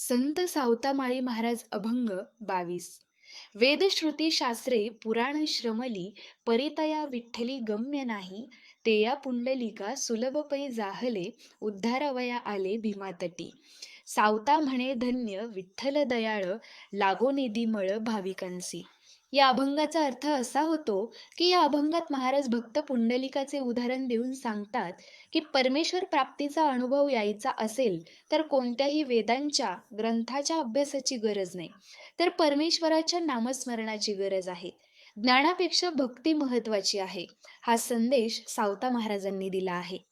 संत सावतामाळी महाराज अभंग बावीस. वेदश्रुती शास्त्रे पुराण श्रमली परितया विठ्ठली गम्य नाही ते या पुंडलिका सुलभ पै जाहले उद्धारवया आले भीमातटी. सावता म्हणे धन्य विठ्ठल दयाळ लागो निधीमळ भाविकांसी. या अभंगाचा अर्थ असा होतो की या अभंगात महाराज भक्त पुंडलिकाचे उदाहरण देऊन सांगतात की परमेश्वर प्राप्तीचा अनुभव यायचा असेल तर कोणत्याही वेदांच्या ग्रंथाच्या अभ्यासाची गरज नाही. तर परमेश्वराच्या नामस्मरणाची गरज आहे. ज्ञानापेक्षा भक्ती महत्वाची आहे. हा संदेश सावता महाराजांनी दिला आहे.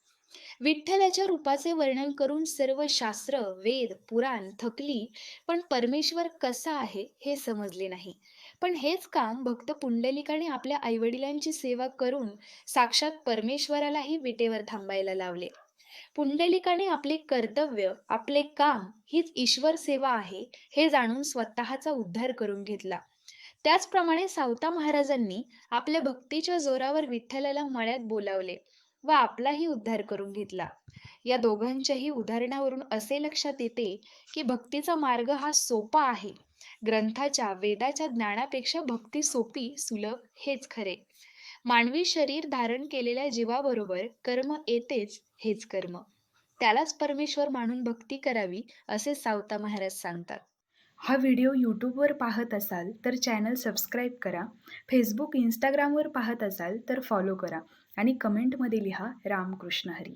विठ्ठलाच्या रूपाचे वर्णन करून सर्व शास्त्र वेद पुराण थकली पण परमेश्वर कसा आहे हे समजले नाही. पण हेच काम भक्त पुंडलिकाने आपल्या आईवडिलांची सेवा करून साक्षात परमेश्वरालाही विटेवर थांबायला लावले. पुंडलिकाने आपले कर्तव्य आपले काम हीच ईश्वर सेवा आहे हे जाणून स्वतःचा उद्धार करून घेतला. त्याचप्रमाणे सावता महाराजांनी आपल्या भक्तीच्या जोरावर विठ्ठलाला मळ्यात बोलावले. व आपलाही उद्धार करून घेतला. या दोघांच्याही उदाहरणावरून असे लक्षात येते की भक्तीचा मार्ग हा सोपा आहे. ग्रंथाच्या वेदाच्या ज्ञानापेक्षा भक्ती सोपी सुलभ हेच खरे. मानवी शरीर धारण केलेल्या जीवाबरोबर कर्म येतेच हेच कर्म. त्यालाच परमेश्वर मानून भक्ती करावी असे सावता महाराज सांगतात. हा व्हिडिओ यूट्यूबवर पाहत असाल तर चॅनल सबस्क्राईब करा. फेसबुक इंस्टाग्रामवर पाहत असाल तर फॉलो करा आणि कमेंटमध्ये लिहा रामकृष्ण हरी.